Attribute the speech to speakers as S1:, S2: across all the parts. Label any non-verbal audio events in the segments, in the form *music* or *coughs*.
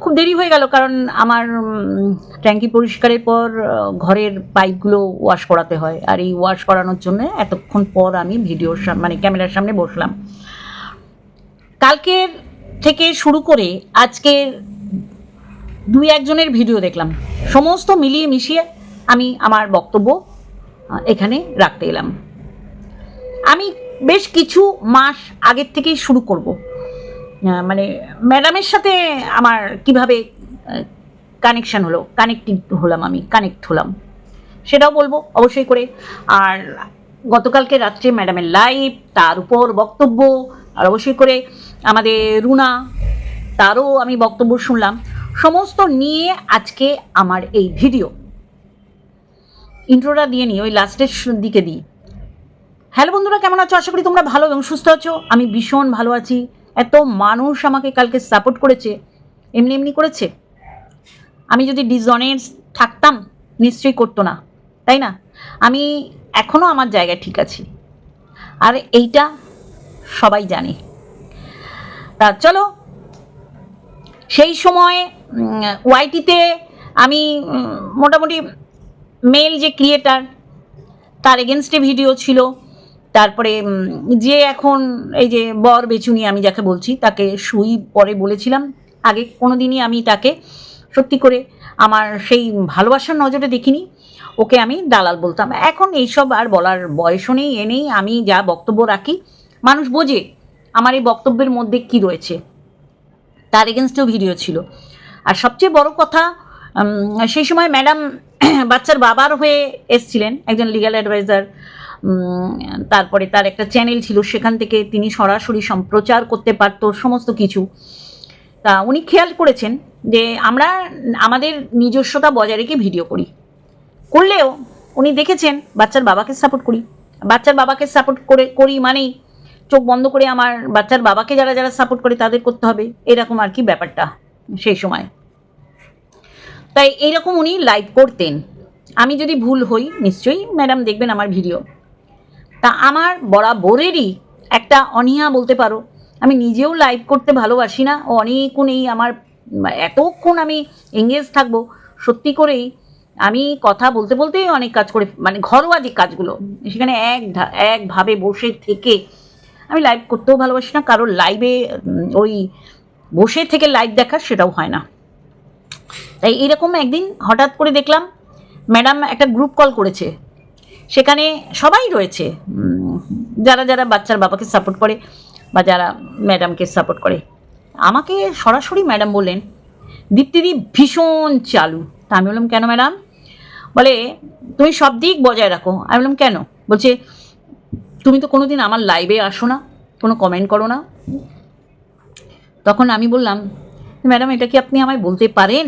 S1: খুব দেরি হয়ে গেল কারণ আমার ট্যাঙ্কি পরিষ্কারের পর ঘরের পাইপগুলো ওয়াশ করাতে হয়। আর এই ওয়াশ করানোর জন্য এতক্ষণ পর আমি ভিডিওর মানে ক্যামেরার সামনে বসলাম। কালকের থেকে শুরু করে আজকের দুই একজনের ভিডিও দেখলাম। সমস্ত মিলিয়ে মিশিয়ে আমি আমার বক্তব্য এখানে রাখতে এলাম। আমি বেশ কিছু মাস আগের থেকেই শুরু করব। মানে ম্যাডামের সাথে আমার কীভাবে কানেকশন হলো? কানেক্টিভ হলাম আমি কানেক্ট হলাম। সেটাও বলব, অবশ্যই করে। আর গতকালকে রাত্রে ম্যাডামের লাইভ তার উপর বক্তব্য, আর অবশ্যই করে আমাদের রুনা, তারও আমি বক্তব্য শুনলাম। সমস্ত নিয়ে আজকে আমার এই ভিডিও ইন্ট্রোটা দিয়ে নিই, ওই লাস্টের দিকে দিই। হ্যালো বন্ধুরা, কেমন আছো? আশা করি তোমরা ভালো এবং সুস্থ আছো। আমি ভীষণ ভালো আছি। এত মানুষ আমাকে কালকে সাপোর্ট করেছে, এমনি এমনি করেছে। আমি যদি ডিসঅনেস থাকতাম, নিশ্চয়ই করতো না, তাই না? আমি এখনও আমার জায়গায় ঠিক আছি। আর এইটা সবাই জানে। তা চলো, সেই সময় ওয়াইটিতে আমি মোটামুটি মেল যে ক্রিয়েটার তার এগেনস্টে ভিডিও ছিল। তারপরে যে এখন এই যে বর বেচুনি আমি যাকে বলছি, তাকে সুই পরে বলেছিলাম, আগে কোনো দিনই আমি তাকে সত্যি করে আমার সেই ভালোবাসার নজরে দেখিনি, ওকে আমি দালাল বলতাম। এখন এইসব আর বলার বয়সও নেই, এ নেই, আমি যা বক্তব্য রাখি, মানুষ বোঝে আমার এই বক্তব্যের মধ্যে কি রয়েছে। তার এগেনস্টেও ভিডিও ছিল। আর সবচেয়ে বড় কথা সেই সময় ম্যাডাম *coughs* বাচ্চার বাবার হয়ে এসছিলেন, একজন লিগ্যাল অ্যাডভাইজার তারপরে তার একটা চ্যানেল ছিল, সেখান থেকে তিনি সরাসরি সম্প্রচার করতে পারত, সমস্ত কিছু। তা উনি খেয়াল করেছেন যে আমরা আমাদের নিজস্বতা বজায় রেখে ভিডিও করি। করলেও উনি দেখেছেন বাচ্চার বাবাকে সাপোর্ট করি। বাচ্চার বাবাকে সাপোর্ট করে, করি মানেই চোখ বন্ধ করে আমার বাচ্চার বাবাকে যারা যারা সাপোর্ট করে তাদের করতে হবে, এরকম আর কি ব্যাপারটা সেই সময়। তাই এইরকম উনি লাইভ করতেন। আমি যদি ভুল হই, নিশ্চয়ই ম্যাডাম দেখবেন আমার ভিডিও তা আমার বরাবরেরই একটা অনীহা বলতে পারো। আমি নিজেও লাইভ করতে ভালোবাসি না। ও অনেকক্ষণ এই আমার, এতক্ষণ আমি এঙ্গেজ থাকব, সত্যি করেই আমি কথা বলতে বলতেই অনেক কাজ করে মানে ঘরোয়া যে কাজগুলো, সেখানে এক একভাবে বসে থেকে আমি লাইভ করতেও ভালোবাসি না। কারোর লাইভে ওই বসে থেকে লাইভ দেখা সেটাও হয় না। তাই এরকম একদিন হঠাৎ করে দেখলাম ম্যাডাম একটা গ্রুপ কল করেছে। সেখানে সবাই রয়েছে। যারা যারা বাচ্চার বাবাকে সাপোর্ট করে বা যারা ম্যাডামকে সাপোর্ট করে। আমাকে সরাসরি ম্যাডাম বললেন, দীপ্তিদি, ভীষণ চালু। তা আমি বললাম, কেন ম্যাডাম বলে, তুমি সব দিক বজায় রাখো। আমি বললাম, কেন? বলছে, তুমি তো কোনোদিন আমার লাইভে আসো না, কোনো কমেন্ট করো না। তখন আমি বললাম ম্যাডাম এটা কি আপনি আমায় বলতে পারেন?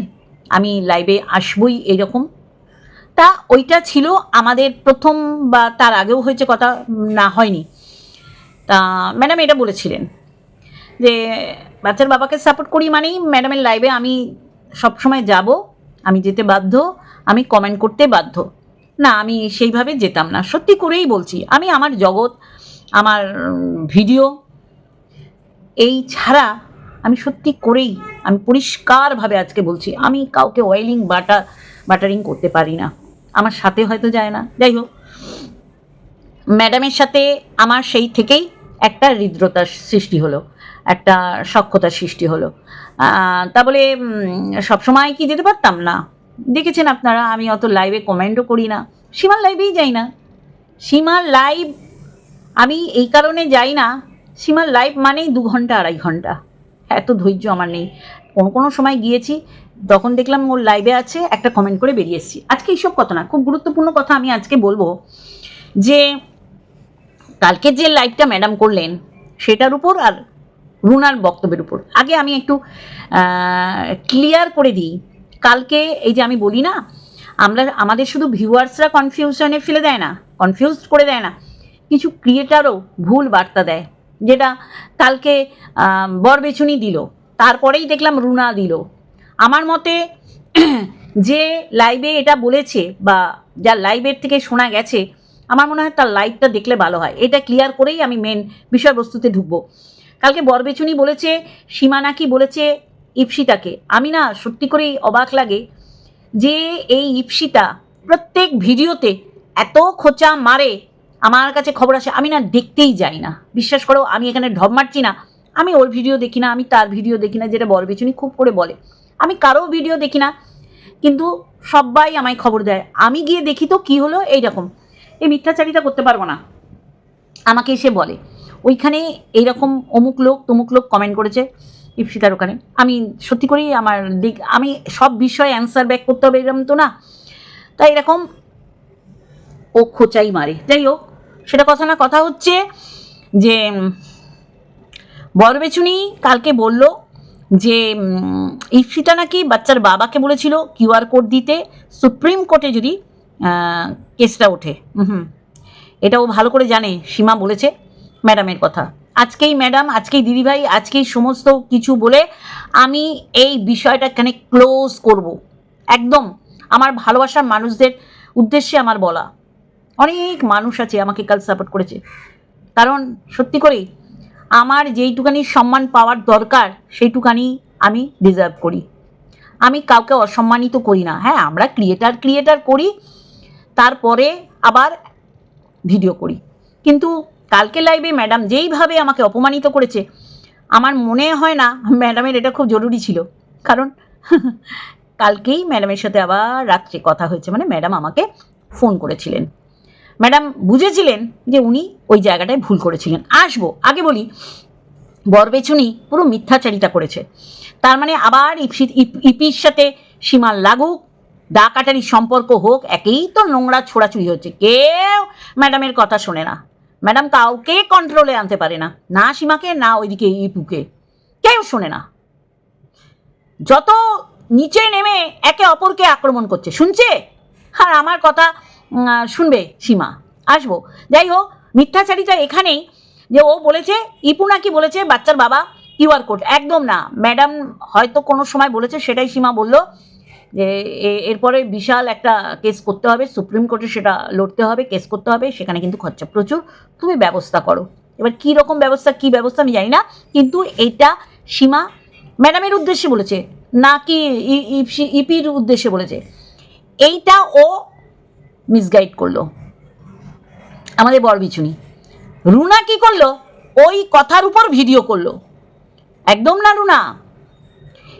S1: আমি লাইভে আসবই এরকম? তা ওইটা ছিল আমাদের প্রথম বা তার আগেও হয়েছে কথা না হয়নি। তা, ম্যাডাম এটা বলেছিলেন যে, বাচ্চার বাবাকে সাপোর্ট করি মানেই ম্যাডামের লাইভে আমি সবসময় যাব, আমি যেতে বাধ্য, আমি কমেন্ট করতে বাধ্য। না, আমি সেইভাবে যেতাম না, সত্যি করেই বলছি, আমি আমার জগৎ, আমার ভিডিও এই ছাড়া আমি সত্যি করেই, আমি পরিষ্কারভাবে আজকে বলছি, আমি কাউকে অয়েলিং বাটা, বাটারিং করতে পারি না। আমার সাথে হয়তো যায় না। যাই হোক, ম্যাডামের সাথে আমার সেই থেকেই একটা হৃদ্রতার সৃষ্টি হলো, একটা সক্ষতার সৃষ্টি হলো। তা বলে সবসময় কি যেতে পারতাম? না। দেখেছেন আপনারা, আমি অত লাইভে কমেন্টও করি না। সীমার লাইভেই যাই না। সীমার লাইভ আমি এই কারণে যাই না, সীমার লাইভ মানেই দু ঘণ্টা, আড়াই ঘণ্টা। এত ধৈর্য আমার নেই। কোনো কোনো সময় গিয়েছি তখন দেখলাম ওর লাইভে আছে একটা কমেন্ট করে বেরিয়ে এসেছি। আজকে এইসব কথা না খুব গুরুত্বপূর্ণ কথা আমি আজকে বলব যে কালকে যে লাইভটা ম্যাডাম করলেন সেটার উপর আর রুনার বক্তব্যের উপর। আগে আমি একটু ক্লিয়ার করে দিই কালকে এই যে আমি বলি না আমরা আমাদের শুধু ভিউয়ার্সরা কনফিউশনে ফেলে দেয় না কনফিউজড করে দেয় না কিছু ক্রিয়েটারও ভুল বার্তা দেয় যেটা কালকে আহ, বরবেছুনি দিল তারপরেই দেখলাম রুনা দিল। আমার মতে, যে লাইভে এটা বলেছে বা যার লাইভের থেকে শোনা গেছে, আমার মনে হয় তার লাইভটা দেখলে ভালো হয়। এটা ক্লিয়ার করেই আমি মেন বিষয়বস্তুতে ঢুকবো। কালকে বরবেচুনি বলেছে সীমা নাকি বলেছে ইপসিতাকে। আমি না সত্যি করেই অবাক লাগে যে এই ইপসিতা প্রত্যেক ভিডিওতে এত খোঁচা মারে, আমার কাছে খবর আসে, আমি না দেখতেই যাই না। বিশ্বাস করো, আমি এখানে ঢপ মারছি না। আমি ওর ভিডিও দেখি না, আমি তার ভিডিও দেখি না, যেটা বরবেচুনি খুব করে বলে। আমি কারও ভিডিও দেখি না, কিন্তু সবাই আমায় খবর দেয়। আমি গিয়ে দেখি তো কী হলো এইরকম। এই মিথ্যাচারিতা করতে পারব না। আমাকে এসে বলে। ওইখানে এইরকম অমুক লোক, তমুক লোক কমেন্ট করেছে ইপসিতার ওখানে। আমি সত্যি করেই আমার দিক, আমি সব বিষয়ে অ্যান্সার ব্যাক করতে হবে এরকম তো না। তাই এরকম ও খোঁচাই মারে। যাই হোক, সেটা কথা না, কথা হচ্ছে যে বরবেচুনি কালকে বলল যে ইপসিতা নাকি বাচ্চার বাবাকে বলেছিল কিউআর কোড দিতে, সুপ্রিম কোর্টে যদি কেসটা ওঠে। হুম। এটাও ভালো করে জানে, সীমা বলেছে ম্যাডামের কথা। আজকেই ম্যাডাম, আজকেই দিদিভাই, আজকেই সমস্ত কিছু বলে আমি এই বিষয়টা এখানে ক্লোজ করব। একদম, আমার ভালোবাসার মানুষদের উদ্দেশ্যে আমার বলা। অনেক মানুষ আছে আমাকে কাল সাপোর্ট করেছে। কারণ সত্যি করেই আমার যেইটুকানি সম্মান পাওয়ার দরকার, সেইটুকানি আমি ডিজার্ভ করি। আমি কাউকে অসম্মানিত করি না। হ্যাঁ আমরা ক্রিয়েটার ক্রিয়েটার করি, তারপরে আবার ভিডিও করি। কিন্তু কালকে লাইভে ম্যাডাম যেইভাবে আমাকে অপমানিত করেছে, আমার মনে হয় না ম্যাডামের এটা খুব জরুরি ছিল। কারণ *laughs* কালকেই ম্যাডামের সাথে আবার রাত্রে কথা হয়েছে। মানে ম্যাডাম আমাকে ফোন করেছিলেন। ম্যাডাম বুঝেছিলেন যে উনি ওই জায়গাটায় ভুল করেছিলেন। আসব, আগে বলি, বরবেছুনি পুরো মিথ্যাচারিতা করেছে। তার মানে আবার ইপির সাথে সীমা লাগুক ডাকাটারি সম্পর্ক হোক, একেই তো নোংরা ছোড়াছুড়ি হচ্ছে। কেউ ম্যাডামের কথা শোনে না। ম্যাডাম কাউকে কন্ট্রোলে আনতে পারে না। না সীমাকে, না ওইদিকে ইপুকে। কেউ শোনে না। যত নিচে নেমে একে অপরকে আক্রমণ করছে, শুনছে? আর আমার কথা শুনবে সীমা। আসব। যাই হোক, মিথ্যাচারিতা এখানেই যে ও বলেছে, ইপু নাকি বলেছে, বাচ্চার বাবা কিউআর কোড। একদম না। ম্যাডাম হয়তো কোনো সময় বলেছে, সেটাই সীমা বলল যে এরপরে বিশাল একটা কেস করতে হবে, সুপ্রিম কোর্টে সেটা লড়তে হবে, কেস করতে হবে, সেখানে কিন্তু খরচা প্রচুর। তুমি ব্যবস্থা করো। এবার কী রকম ব্যবস্থা, কী ব্যবস্থা আমি জানি না, কিন্তু এইটা সীমা ম্যাডামের উদ্দেশ্যে বলেছে ই- ইপসি- ইপির উদ্দেশ্যে বলেছে। এইটা ও মিসগাইড করল। আমাদের বরবিচুনি রুনা কি করল? ওই কথার উপর ভিডিও করল। একদম না, রুনা?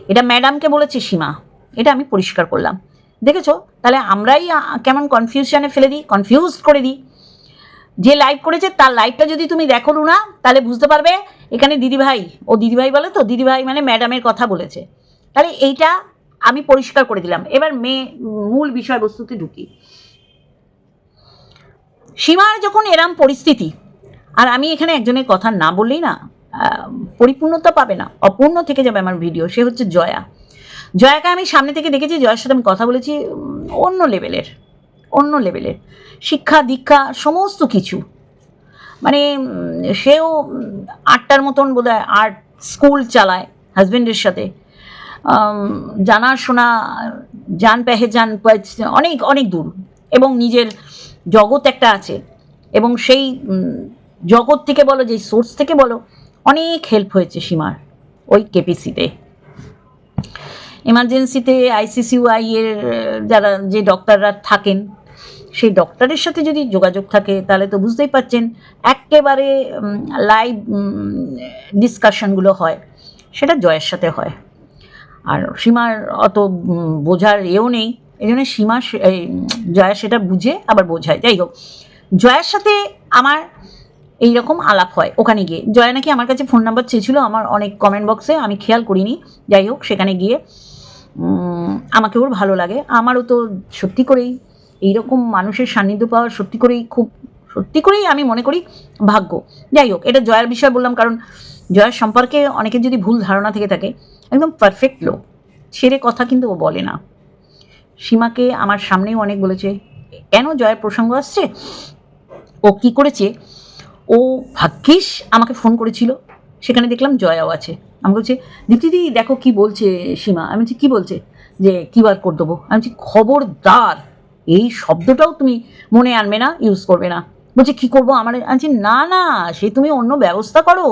S1: এটা ম্যাডামকে বলেছে সীমা। এটা আমি পরিষ্কার করলাম। দেখেছ? তাহলে আমরাই কেমন কনফিউশনে ফেলে দিই কনফিউজ করে দিই। যে লাইভ করেছে, তার লাইভটা যদি তুমি দেখো, রুনা, তাহলে বুঝতে পারবে, এখানে দিদিভাই, ও দিদিভাই বলে তো? দিদিভাই মানে ম্যাডামের কথা বলেছে। তাহলে এইটা আমি পরিষ্কার করে দিলাম। এবার মেয়ে, মূল বিষয়বস্তুতে ঢুকি। সীমার যখন এরাম পরিস্থিতি, আর আমি এখানে একজনের কথা না বললেই না পরিপূর্ণতা পাবে না, অপূর্ণ থেকে যাবে আমার ভিডিও সে হচ্ছে জয়া। জয়াকে আমি সামনে থেকে দেখেছি, জয়ার সাথে আমি কথা বলেছি অন্য লেভেলের অন্য লেভেলের। শিক্ষা, দীক্ষা, সমস্ত কিছু। মানে সেও আটটার মতন বোধ হয় আর্ট স্কুল চালায় হাজব্যান্ডের সাথে। জানাশোনা জান পেহেচান পাচ- অনেক অনেক দূর। এবং নিজের জগৎ একটা আছে। এবং সেই জগৎ থেকে বলো যে সোর্স থেকে বলো, অনেক হেল্প হয়েছে সীমার ওই কেপিসিতে এমার্জেন্সিতে আইসিসিউআই এর যারা যে ডক্টররা থাকেন, সেই ডক্টরের সাথে যদি যোগাযোগ থাকে, তাহলে তো বুঝতেই পারছেন, একেবারে লাইভ ডিসকাশনগুলো হয়, সেটা জয়ের সাথে হয়। আর সীমার অত বোঝার এও নেই। এই জন্য সীমা জয়া সেটা বুঝে আবার বোঝায়। যাই হোক, জয়ার সাথে আমার এই রকম আলাপ হয় ওখানে গিয়ে। জয়া নাকি আমার কাছে ফোন নাম্বার চেয়েছিল, আমার অনেক কমেন্ট বক্সে আমি খেয়াল করিনি। যাই হোক, সেখানে গিয়ে আমাকে ওর ভালো লাগে। আমারও তো সত্যি করেই এইরকম মানুষের সান্নিধ্য পাওয়া সত্যি করেই খুব, সত্যি করেই আমি মনে করি ভাগ্য। যাই হোক, এটা জয়ার বিষয় বললাম, কারণ জয়ার সম্পর্কে অনেকের যদি ভুল ধারণা থেকে থাকে, একদম পারফেক্ট লোক। ছেড়ে কথা কিন্তু ও বলে না। সীমাকে আমার সামনেও অনেক বলেছে, কেন জয়ের প্রসঙ্গ আসছে? ও কি করেছে? ও ভাগ্যিস আমাকে ফোন করেছিল। সেখানে দেখলাম জয়াও আছে। আমি বলছি দীপ্তিদি দেখো কি বলছে সীমা। আমি বলছি, কী বলছে? যে কিউআর কোড দেবো? আমি বলছি, খবরদার, এই শব্দটাও তুমি মনে আনবে না ইউজ করবে না। বলছে, কী করব আমার? আমি বলছি, না না, সে তুমি অন্য ব্যবস্থা করো।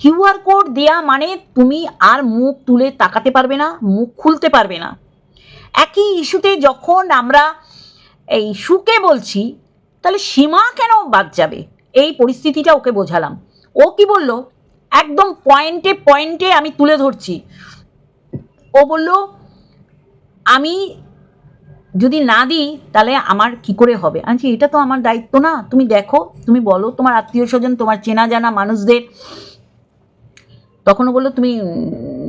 S1: কিউআর কোড দেয়া মানে তুমি আর মুখ তুলে তাকাতে পারবে না, মুখ খুলতে পারবে না। একই ইস্যুতে যখন আমরা এই সুকে বলছি, তাহলে সীমা কেন বাদ যাবে? এই পরিস্থিতিটা ওকে বোঝালাম। ও কি বলল? একদম পয়েন্টে পয়েন্টে আমি তুলে ধরছি। ও বলল, আমি যদি না দিই, তাহলে আমার কি করে হবে? আচ্ছা এটা তো আমার দায়িত্ব না। তুমি দেখো, তুমি বলো, তোমার আত্মীয় স্বজন, তোমার চেনা জানা মানুষদের। তখনও বলল, তুমি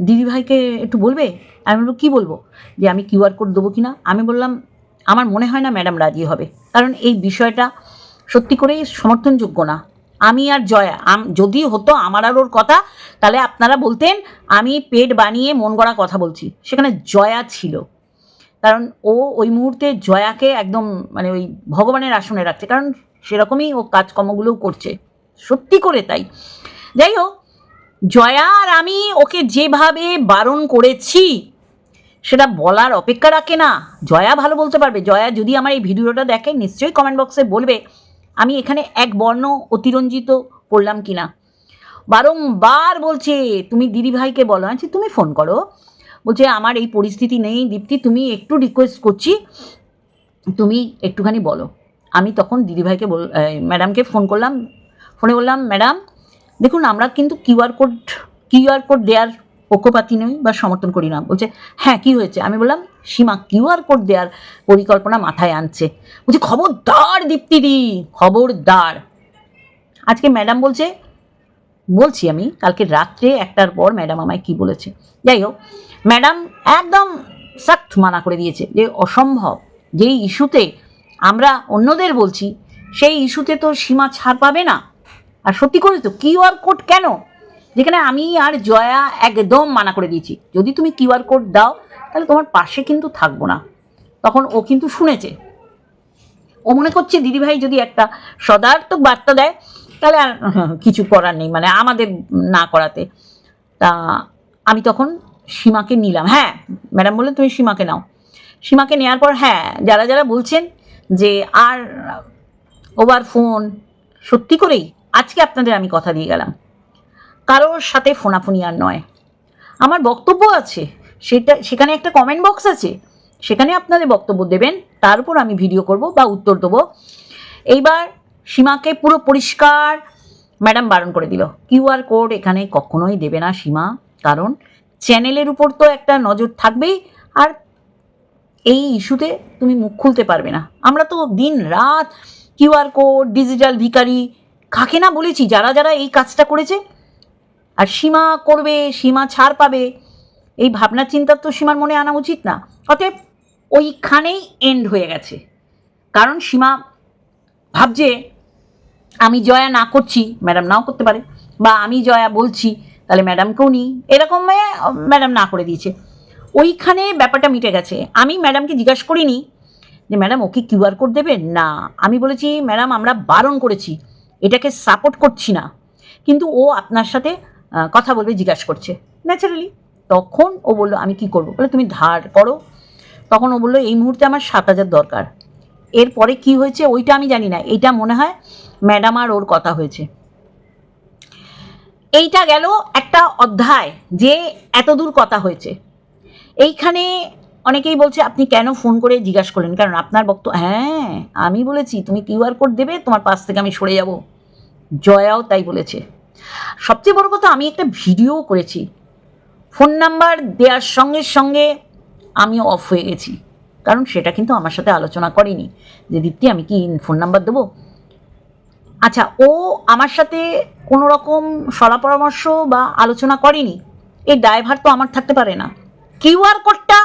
S1: দিদিভাইকে একটু বলবে? আমি বলব, কী বলব? যে আমি কিউআর কোড দেবো কি না আমি বললাম, আমার মনে হয় না ম্যাডাম রাজি হবে। কারণ এই বিষয়টা সত্যি করেই সমর্থনযোগ্য না। আমি আর জয়া যদি হতো আমার আর ওর কথা, তাহলে আপনারা বলতেন, আমি পেট বানিয়ে মন গড়া কথা বলছি। সেখানে জয়া ছিল। কারণ ও ওই মুহূর্তে জয়াকে একদম মানে ওই ভগবানের আসনে রাখছে। কারণ সেরকমই ও কাজকর্মগুলোও করছে। সত্যি করে তাই। যাই হোক জয়া আর আমি ওকে যেভাবে বারণ করেছি, সেটা বলার অপেক্ষা রাখে না। জয়া ভালো বলতে পারবে। জয়া যদি আমার এই ভিডিওটা দেখে, নিশ্চয়ই কমেন্ট বক্সে বলবে, আমি এখানে এক বর্ণ অতিরঞ্জিত করলাম কি না? বারংবার বলছে, তুমি দিদিভাইকে বলো। আচ্ছা তুমি ফোন করো। বলছে, আমার এই পরিস্থিতি নেই দীপ্তি, তুমি একটু রিকোয়েস্ট করছি, তুমি একটুখানি বলো। আমি তখন দিদিভাইকে বল ম্যাডামকে ফোন করলাম। ফোনে বললাম ম্যাডাম দেখুন, আমরা কিন্তু কিউআর কোড কিউআর কোড দেওয়ার পক্ষপাতি নই বা সমর্থন করি না। বলছে হ্যাঁ কি হয়েছে? আমি বললাম, সীমা কিউআর কোড দেওয়ার পরিকল্পনা মাথায় আনছে। বলছে, খবরদার দীপ্তিদি খবরদার। আজকে ম্যাডাম বলছে, বলছি আমি, কালকে রাত্রে একটার পর ম্যাডাম আমায় কি বলেছে? যাই হোক, ম্যাডাম একদম সখ্ত মানা করে দিয়েছে যে, অসম্ভব, যেই ইস্যুতে আমরা অন্যদের বলছি, সেই ইস্যুতে তো সীমা ছাড় পাবে না। আর সত্যি করে তো কিউআর কোড কেন? যেখানে আমি আর জয়া একদম মানা করে দিয়েছি। যদি তুমি কিউআর কোড দাও, তাহলে তোমার পাশে কিন্তু থাকব না। তখন ও কিন্তু শুনেছে। ও মনে করছে, দিদিভাই যদি একটা সদার্থক বার্তা দেয়, তাহলে আর *laughs* কিছু করার নেই মানে আমাদের না করাতে। তা আমি তখন সীমাকে নিলাম। হ্যাঁ ম্যাডাম বললেন তুমি সীমাকে নাও। সীমাকে নেওয়ার পর হ্যাঁ যারা যারা বলছেন যে আর ওভার ফোন, সত্যি করেই আজকে আপনাদের আমি কথা দিয়ে গেলাম। কারোর সাথে ফোনাফুনি আর নয়। আমার বক্তব্য আছে, সেটা, সেখানে একটা কমেন্ট বক্স আছে। সেখানে আপনাদের বক্তব্য দেবেন, তার উপর আমি ভিডিও করব বা উত্তর দেবো। এইবার সীমাকে পুরো পরিষ্কার ম্যাডাম বারণ করে দিল। কিউআর কোড এখানে কখনোই দেবে না সীমা, কারণ চ্যানেলের উপর তো একটা নজর থাকবেই, আর এই ইস্যুতে তুমি মুখ খুলতে পারবে না। আমরা তো দিন রাত কিউআর কোড ডিজিটাল ভিকারি কাকে না বলেছি? যারা যারা এই কাজটা করেছে। আর সীমা করবে, সীমা ছাড় পাবে, এই ভাবনা চিন্তার তো সীমার মনে আনা উচিত না। অতএব ওইখানেই এন্ড হয়ে গেছে। কারণ সীমা ভাবছে, আমি জয়া না করছি ম্যাডাম নাও করতে পারে। বা আমি জয়া বলছি, তাহলে ম্যাডামকেও নিই। এরকম ম্যাডাম না করে দিয়েছে। ওইখানে ব্যাপারটা মিটে গেছে। আমি ম্যাডামকে জিজ্ঞাসা করিনি যে ম্যাডাম ওকে কিউআর কোড দেবে না। আমি বলেছি ম্যাডাম আমরা বারণ করেছি। এটাকে সাপোর্ট করছি না। কিন্তু ও আপনার সাথে কথা বলবে, জিজ্ঞাসা করছে। ন্যাচারালি তখন ও বলল, আমি কি করব? বলে, তুমি ধার করো। তখন ও বলল, এই মুহূর্তে আমার সাত হাজার দরকার। এরপরে কি হয়েছে, ওইটা আমি জানি না। এইটা মনে হয় ম্যাডাম আর ওর কথা হয়েছে। এইটা গেল একটা অধ্যায় যে এত দূর কথা হয়েছে। এইখানে অনেকেই বলছে, আপনি কেন ফোন করে জিজ্ঞাসা করলেন? কারণ আপনার বক্তব্য হ্যাঁ আমি বলেছি, তুমি কিউআর কোড দেবে, তোমার পাশ থেকে আমি সরে যাব। জয়াও তাই বলেছে। সবচেয়ে বড় কথা, আমি একটা ভিডিও করেছি। ফোন নাম্বার দেওয়ার সঙ্গে সঙ্গে আমি অফ হয়ে গেছি। কারণ সেটা কিন্তু আমার সাথে আলোচনা করেনি যে, দীপ্তি, আমি কি ফোন নাম্বার দেবো? আচ্ছা ও আমার সাথে কোনো রকম সলা পরামর্শ বা আলোচনা করেনি। এই ড্রাইভার তো আমার থাকতে পারে না। কিউআর কোডটা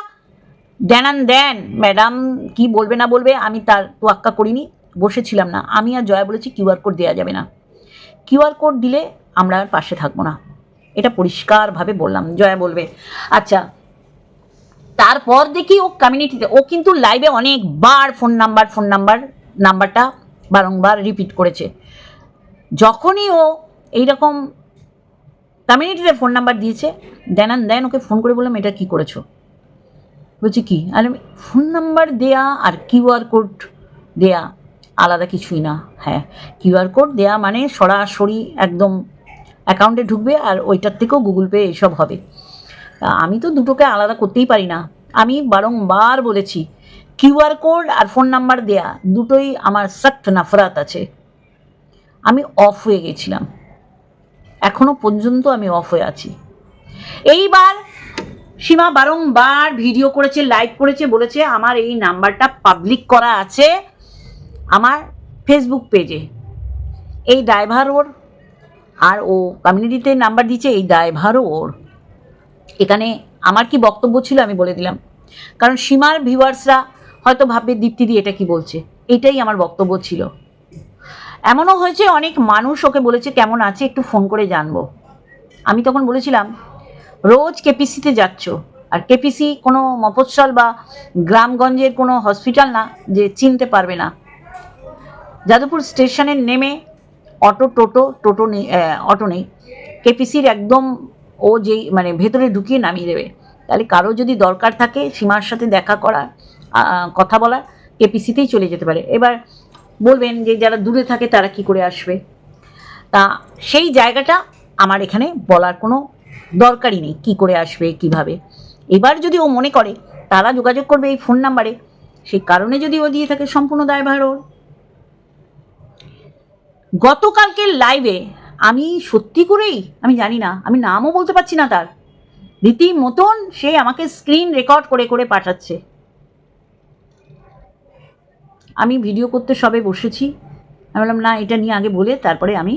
S1: দেন দেন ম্যাডাম কি বলবে না বলবে, আমি তার তোয়াক্কা করিনি, বসেছিলাম না। আমি আর জয়া বলেছি কিউআর কোড দেওয়া যাবে না। কিউআর কোড দিলে আমরা আর পাশে থাকব না। এটা পরিষ্কারভাবে বললাম, জয়া বলবে। আচ্ছা তারপর দেখি ও কমিউনিটিতে ও কিন্তু লাইভে অনেকবার ফোন নাম্বার ফোন নাম্বার নাম্বারটা বারংবার রিপিট করেছে। যখনই ও এইরকম কমিউনিটিতে ফোন নাম্বার দিয়েছে দেন আন দেন ওকে ফোন করে বললাম, এটা কি করেছ? বলছি কি, আরে ফোন নাম্বার দেয়া আর কিউআর কোড দেয়া আলাদা কিছুই না। হ্যাঁ কিউআর কোড দেয়া মানে সরাসরি একদম অ্যাকাউন্টে ঢুকবে আর ওইটার থেকেও গুগল পে এসব হবে। আমি তো দুটোকে আলাদা করতেই পারি না। আমি বারংবার বলেছি কিউআর কোড আর ফোন নাম্বার দেয়া দুটোই আমার সখ্ত নাফরাত আছে। আমি অফ হয়ে গেছিলাম। এখনও পর্যন্ত আমি অফ হয়ে আছি। এইবার সীমা বারংবার ভিডিও করেছে লাইভ করেছে, বলেছে আমার এই নাম্বারটা পাবলিক করা আছে আমার ফেসবুক পেজে এই ড্রাইভার ওর আর ও কমিউনিটিতে নাম্বার দিচ্ছে এই ড্রাইভারও ওর। এখানে আমার কি বক্তব্য ছিল আমি বলে দিলাম। কারণ সীমার ভিউয়ার্সরা হয়তো ভাববে দীপ্তিদি এটা কি বলছে? এটাই আমার বক্তব্য ছিল। এমনও হয়েছে, অনেক মানুষ ওকে বলেছে, কেমন আছে একটু ফোন করে জানব। আমি তখন বলেছিলাম রোজ কেপিসিতে যাচ্ছ। আর কেপিসি কোনো মফস্বল বা গ্রামগঞ্জের কোনো হসপিটাল না যে চিনতে পারবে না। যাদবপুর স্টেশনে নেমে অটো টোটো টোটো নেই অটো নেই। কেপিসির একদম ও যেই মানে ভেতরে ঢুকিয়ে নামিয়ে দেবে। তাহলে কারও যদি দরকার থাকে সীমার সাথে দেখা করা কথা বলার কেপিসিতেই চলে যেতে পারে। এবার বলবেন যে যারা দূরে থাকে তারা কি করে আসবে? তা সেই জায়গাটা আমার এখানে বলার কোনো দরকারই নেই কি করে আসবে, কীভাবে। এবার যদি ও মনে করে, তারা যোগাযোগ করবে এই ফোন নাম্বারে সেই কারণে যদি ও দিয়ে থাকে সম্পূর্ণ দায়ভার ওর। গতকালকের লাইভে আমি সত্যি করেই, আমি জানি না, আমি নামও বলতে পারছি না তার। রীতিমতন সে আমাকে স্ক্রিন রেকর্ড করে করে পাঠাচ্ছে। আমি ভিডিও করতে সবে বসেছি। আমি বললাম, না, এটা নিয়ে আগে বলে, তারপরে আমি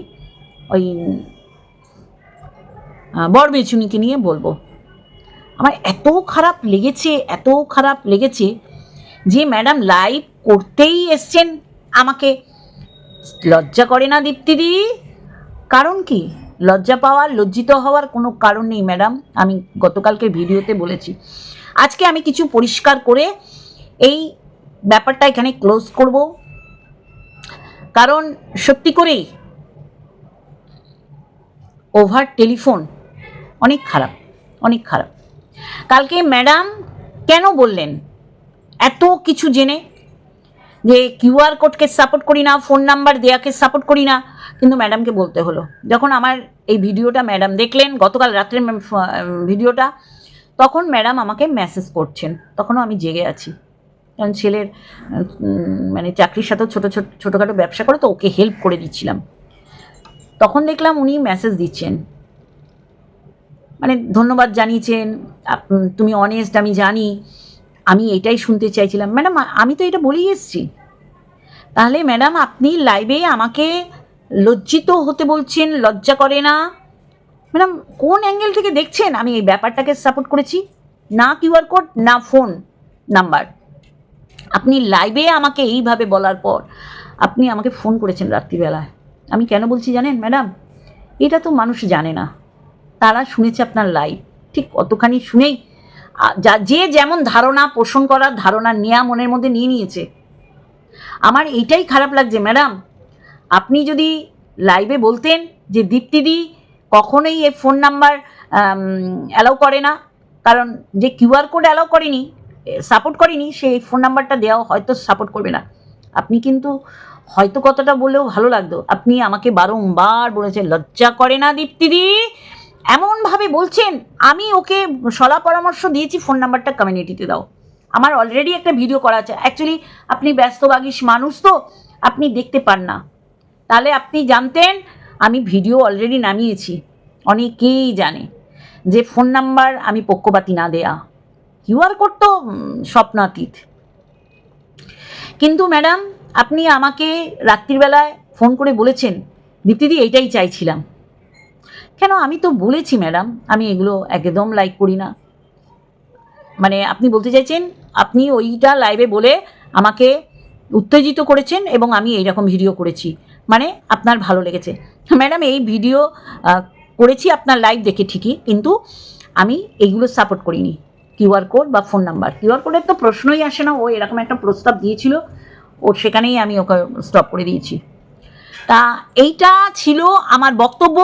S1: ওই বর বেচুনিকে নিয়ে বলব। আমার এত খারাপ লেগেছে, এত খারাপ লেগেছে যে ম্যাডাম লাইভ করতেই এসছেন। আমাকে লজ্জা করে না দীপ্তিদি কারণ কি? লজ্জা পাওয়ার লজ্জিত হওয়ার কোনো কারণ নেই ম্যাডাম আমি গতকালকে ভিডিওতে বলেছি। আজকে আমি কিছু পরিষ্কার করে এই ব্যাপারটা এখানে ক্লোজ করব। কারণ সত্যি করেই ওভার টেলিফোন অনেক খারাপ অনেক খারাপ। কালকে ম্যাডাম কেন বললেন এত কিছু জেনে? যে কিউআর কোডকে সাপোর্ট করি না, ফোন নাম্বার দেয়াকে সাপোর্ট করি না। কিন্তু ম্যাডামকে বলতে হলো। যখন আমার এই ভিডিওটা ম্যাডাম দেখলেন, গতকাল রাত্রে ভিডিওটা, তখন ম্যাডাম আমাকে মেসেজ করছেন। তখনও আমি জেগে আছি। কারণ ছেলের মানে চাকরির সাথেও ছোটো ছোটো, ছোটোখাটো ব্যবসা করে তো ওকে হেল্প করে দিচ্ছিলাম। তখন দেখলাম উনি মেসেজ দিচ্ছেন। মানে ধন্যবাদ জানিয়েছেন তুমি অনেস্ট আমি জানি। আমি এটাই শুনতে চাইছিলাম। ম্যাডাম আমি তো এটা বলেই এসেছি। তাহলে ম্যাডাম, আপনি লাইভে আমাকে লজ্জিত হতে বলছেন, লজ্জা করে না? ম্যাডাম, কোন অ্যাঙ্গেল থেকে দেখছেন? আমি এই ব্যাপারটাকে সাপোর্ট করেছি। না কিউআর কোড না ফোন নাম্বার আপনি লাইভে আমাকে এইভাবে বলার পর, আপনি আমাকে ফোন করেছেন রাত্রিবেলায়। আমি কেন বলছি জানেন, ম্যাডাম? এটা তো মানুষ জানে না। তারা শুনেছে আপনার লাইভ ঠিক অতখানি শুনেই যা, যে যেমন ধারণা পোষণ করার ধারণা নেয়া মনের মধ্যে নিয়ে নিয়েছে। আমার এইটাই খারাপ লাগছে, ম্যাডাম। আপনি যদি লাইভে বলতেন যে দীপ্তিদি কখনোই এ ফোন নাম্বার অ্যালাউ করে না, কারণ যে কিউআর কোড অ্যালাউ করেনি সাপোর্ট করেনি সেই ফোন নাম্বারটা দেওয়া হয়তো সাপোর্ট করবে না। আপনি কিন্তু হয়তো কতটা বললেও ভালো লাগতো। আপনি আমাকে বারংবার বলেছেন, লজ্জা করে না দীপ্তিদি? এমনভাবে বলছেন, আমি ওকে সলা পরামর্শ দিয়েছি, ফোন নাম্বারটা কমিউনিটিতে দাও। আমার অলরেডি একটা ভিডিও করা আছে। অ্যাকচুয়ালি আপনি ব্যস্তবাগিস মানুষ তো, আপনি দেখতে পান না। তাহলে আপনি জানতেন, আমি ভিডিও অলরেডি নামিয়েছি। অনেকেই জানে যে ফোন নাম্বার আমি পক্ষপাতি না দেয়া। কিউআর কোড তো স্বপ্নাতীত। কিন্তু ম্যাডাম আপনি আমাকে রাত্রিবেলায় ফোন করে বলেছেন, দীপ্তিদি, এইটাই চাইছিলাম। কেন? আমি তো বলেছি, ম্যাডাম, আমি এগুলো একদম লাইক করি না। মানে আপনি বলতে চাইছেন, আপনি ওইটা লাইভে বলে আমাকে উত্তেজিত করেছেন এবং আমি এইরকম ভিডিও করেছি। মানে আপনার ভালো লেগেছে। ম্যাডাম, এই ভিডিও করেছি আপনার লাইভ দেখে ঠিকই, কিন্তু আমি এইগুলো সাপোর্ট করিনি। কিউআর কোড বা ফোন নাম্বার কিউআর কোডের তো প্রশ্নই আসে না। ও এরকম একটা প্রস্তাব দিয়েছিল। ওর সেখানেই আমি ওকে স্টপ করে দিয়েছি। তা এইটা ছিল আমার বক্তব্য।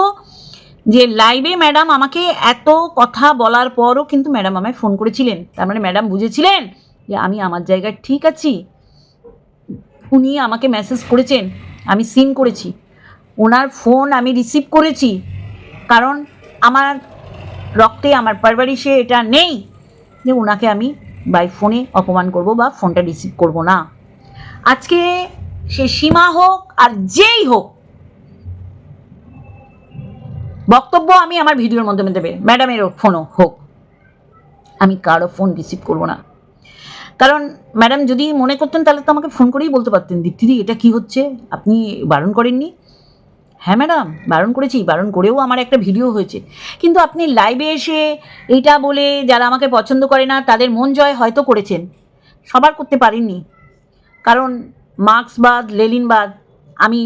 S1: যে লাইভে ম্যাডাম আমাকে এত কথা বলার পরও কিন্তু ম্যাডাম আমায় ফোন করেছিলেন। তার মানে ম্যাডাম বুঝেছিলেন যে আমি আমার জায়গায় ঠিক আছি। উনি আমাকে মেসেজ করেছেন, আমি সিন করেছি। ওনার ফোন আমি রিসিভ করেছি। কারণ আমার রক্তে, আমার পারবারিশে এটা নেই যে ওনাকে আমি বাই ফোনে অপমান করব বা ফোনটা রিসিভ করব না। আজকে সে সীমা হোক আর যেই হোক বক্তব্য আমি আমার ভিডিওর মাধ্যমে দেবে। ম্যাডামের ফোনও হোক। আমি কারও ফোন রিসিভ করব না। কারণ ম্যাডাম যদি মনে করতেন তাহলে তো আমাকে ফোন করেই বলতে পারতেন, দীপ্তিদি, এটা কি হচ্ছে? আপনি বারণ করেননি? হ্যাঁ ম্যাডাম, বারণ করেছি, বারণ করেও আমার একটা ভিডিও হয়েছে। কিন্তু আপনি লাইভে এসে এইটা বলে যারা আমাকে পছন্দ করে না, তাদের মন জয় হয়তো করেছেন। সবার করতে পারেননি কারণ মার্ক্সবাদ লেলিনবাদ আমি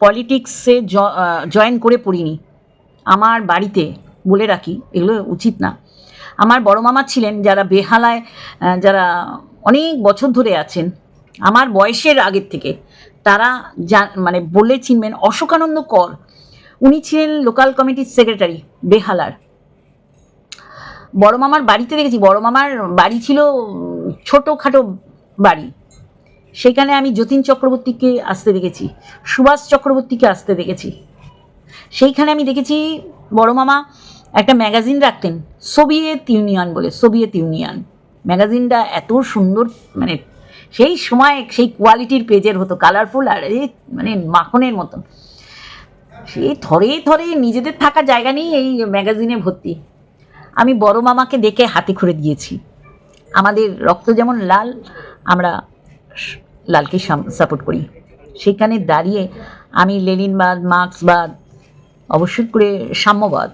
S1: পলিটিক্সে জয়েন করে পড়িনি। আমার বাড়িতে বলে রাখি, এগুলো উচিত না। আমার বড় মামা ছিলেন, যারা বেহালায় যারা অনেক বছর ধরে আছেন, আমার বয়সের আগের থেকে তারা যা মানে বলে চিনবেন অশোকানন্দ কর। উনি ছিলেন লোকাল কমিটির সেক্রেটারি, বেহালার। বড় মামার বাড়িতে দেখেছি, বড় মামার বাড়ি ছিল ছোটোখাটো বাড়ি। সেখানে আমি যতীন চক্রবর্তীকে আসতে দেখেছি, সুভাষ চক্রবর্তীকে আসতে দেখেছি। সেইখানে আমি দেখেছি বড় মামা একটা ম্যাগাজিন রাখতেন, সোভিয়েত ইউনিয়ন বলে, সোভিয়েত ইউনিয়ন। ম্যাগাজিনটা এত সুন্দর মানে সেই সময় সেই কোয়ালিটির পেজের হতো, কালারফুল আর মানে মাখনের মতন। সেই থরে থরে নিজেদের থাকা জায়গা নেই এই ম্যাগাজিনে ভর্তি। আমি বড় মামাকে দেখে হাতে খুঁড়ে দিয়েছি। আমাদের রক্ত যেমন লাল, আমরা লালকে সাপোর্ট করি। সেখানে দাঁড়িয়ে আমি লেনিনবাদ, মার্ক্সবাদ অবশ্যই করে সাম্যবাদ।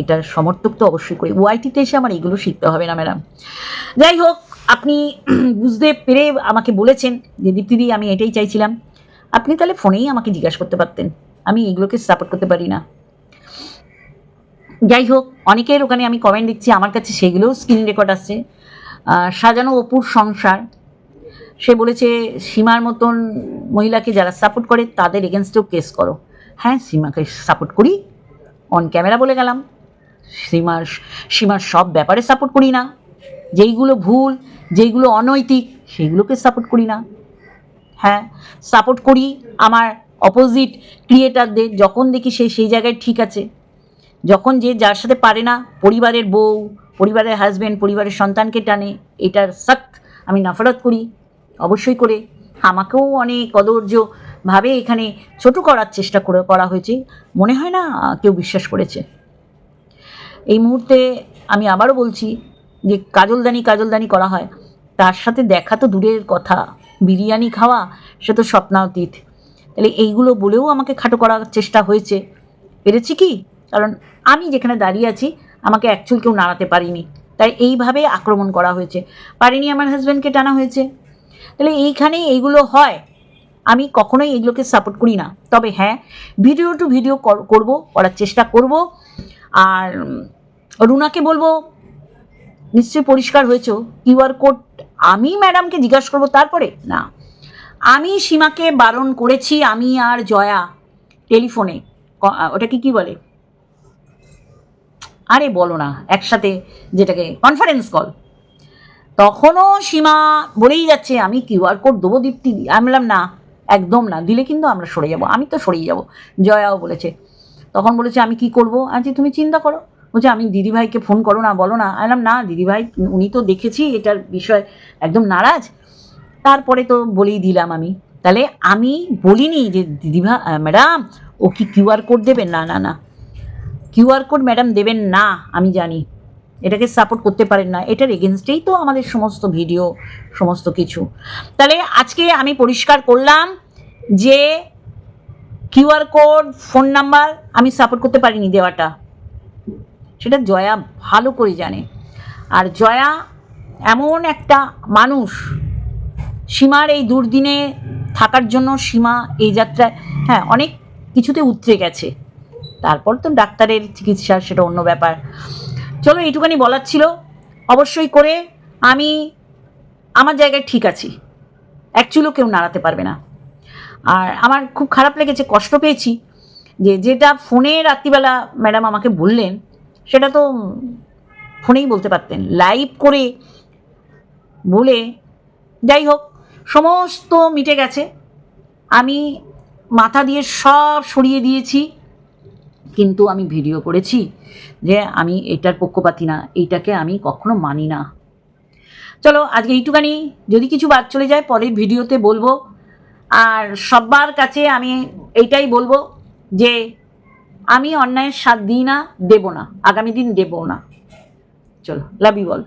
S1: এটার সমর্থক তো অবশ্যই করি। ওয়াইটিতে এসে আমার এগুলো শিখতে হবে না ম্যাডাম যাই হোক, আপনি *clears throat* বুঝতে পেরে আমাকে বলেছেন, যে দীপ্তিদি আমি এটাই চাইছিলাম। আপনি তাহলে ফোনেই আমাকে জিজ্ঞাসা করতে পারতেন। আমি এগুলোকে সাপোর্ট করতে পারি না। যাই হোক, অনেকের ওখানে আমি কমেন্ট দিচ্ছি আমার কাছে সেগুলোও স্ক্রিন রেকর্ড আসছে সাজানো অপুর সংসার। সে বলেছে, সীমার মতন মহিলাকে যারা সাপোর্ট করে, তাদের এগেনস্টেও কেস করো। হ্যাঁ সীমাকে সাপোর্ট করি। অন ক্যামেরা বলে গেলাম। সীমার সীমার সব ব্যাপারে সাপোর্ট করি না। যেইগুলো ভুল, যেইগুলো অনৈতিক, সেইগুলোকে সাপোর্ট করি না। হ্যাঁ সাপোর্ট করি আমার অপোজিট ক্রিয়েটারদের যখন দেখি সে, সেই জায়গায় ঠিক আছে। যখন যে যার সাথে পারে না, পরিবারের বউ, পরিবারের হাজব্যান্ড পরিবারের সন্তানকে টানে, এটার সখ্ত আমি নফরত করি। অবশ্যই করে। আমাকেও অনেক কদর্যভাবে এখানে ছোট করার চেষ্টা করে, করা হয়েছে। মনে হয় না কেউ বিশ্বাস করেছে। এই মুহূর্তে আমি আবারও বলছি যে, কাজলদানি কাজলদানি করা হয়। তার সাথে দেখা তো দূরের কথা। বিরিয়ানি খাওয়া, সে তো স্বপ্নাতীত তাহলে এইগুলো বলেও আমাকে খাটো করার চেষ্টা হয়েছে। পেরেছি কি? কারণ আমি যেখানে দাঁড়িয়ে আছি, আমাকে অ্যাকচুয়াল কেউ নাড়াতে পারিনি। তাই এইভাবে আক্রমণ করা হয়েছে। পারিনি আমার হাজব্যান্ডকে টানা হয়েছে। তাহলে এইখানে এইগুলো হয়। আমি কখনোই এগুলোকে সাপোর্ট করি না। তবে হ্যাঁ ভিডিও টু ভিডিও করব, করার চেষ্টা করব। আর রুনাকে বলব, নিশ্চয়ই পরিষ্কার হয়েছো। কিউআর কোড আমি ম্যাডামকে জিজ্ঞাসা করব তারপরে? না। আমি সীমাকে বারণ করেছি, আমি আর জয়া টেলিফোনে। ওটাকে কি বলে? আরে বলো না, একসাথে যেটাকে কনফারেন্স কল তখনও সীমা বলেই যাচ্ছে, আমি কিউআর কোড দেবো দীপ্তি। আমি বললাম, না একদম না, দিলে কিন্তু আমরা সরে যাব, আমি তো সরেই যাব, জয়াও বলেছে। তখন বলেছে, আমি কি করব? আচ্ছা তুমি চিন্তা করো। বলছে, আমি দিদিভাইকে ফোন করো না, বলো না। আমি না দিদিভাই, উনি তো দেখেছি, এটার বিষয় একদম নারাজ। তারপরে তো বলেই দিলাম আমি। তাহলে আমি বলিনি যে দিদিভা ম্যাডাম, ও কি কিউআর কোড দেবেন? না না না। কিউআর কোড ম্যাডাম দেবেন না, আমি জানি। এটাকে সাপোর্ট করতে পারেন না, এটার এগেনস্টেই তো আমাদের সমস্ত ভিডিও সমস্ত কিছু। তাহলে আজকে আমি পরিষ্কার করলাম যে কিউআর কোড ফোন নাম্বার আমি সাপোর্ট করতে পারিনি দেওয়াটা। সেটা জয়া ভালো করে জানে। আর জয়া এমন একটা মানুষ, সীমার এই দুর্দিনে থাকার জন্য সীমা এই যাত্রায় হ্যাঁ অনেক কিছুতে উতরে গেছে। তারপর তো ডাক্তারের চিকিৎসা সেটা অন্য ব্যাপার। চলো এইটুখানি বলার ছিল। অবশ্যই করে আমি আমার জায়গায় ঠিক আছি। অ্যাকচুয়ালিও কেউ নাড়াতে পারবে না। আর আমার খুব খারাপ লেগেছে, কষ্ট পেয়েছি যে যেটা ফোনে রাত্রিবেলা ম্যাডাম আমাকে বললেন, সেটা তো ফোনেই বলতে পারতেন। লাইভ করে বলে যাই হোক, সমস্ত মিটে গেছে। আমি মাথা দিয়ে সব সরিয়ে দিয়েছি। কিন্তু আমি ভিডিও করেছি যে আমি এটার পক্ষপাতি না, এইটাকে আমি কখনো মানি না। চলো, আজকে এইটুখানি। যদি কিছু বাদ চলে যায়, পরের ভিডিওতে বলব। আর সবার কাছে আমি এইটাই বলব যে আমি অন্যায়ের সাথ দিই না, দেবো না। আগামী দিন দেবো না। চলো লাভ ইউ অল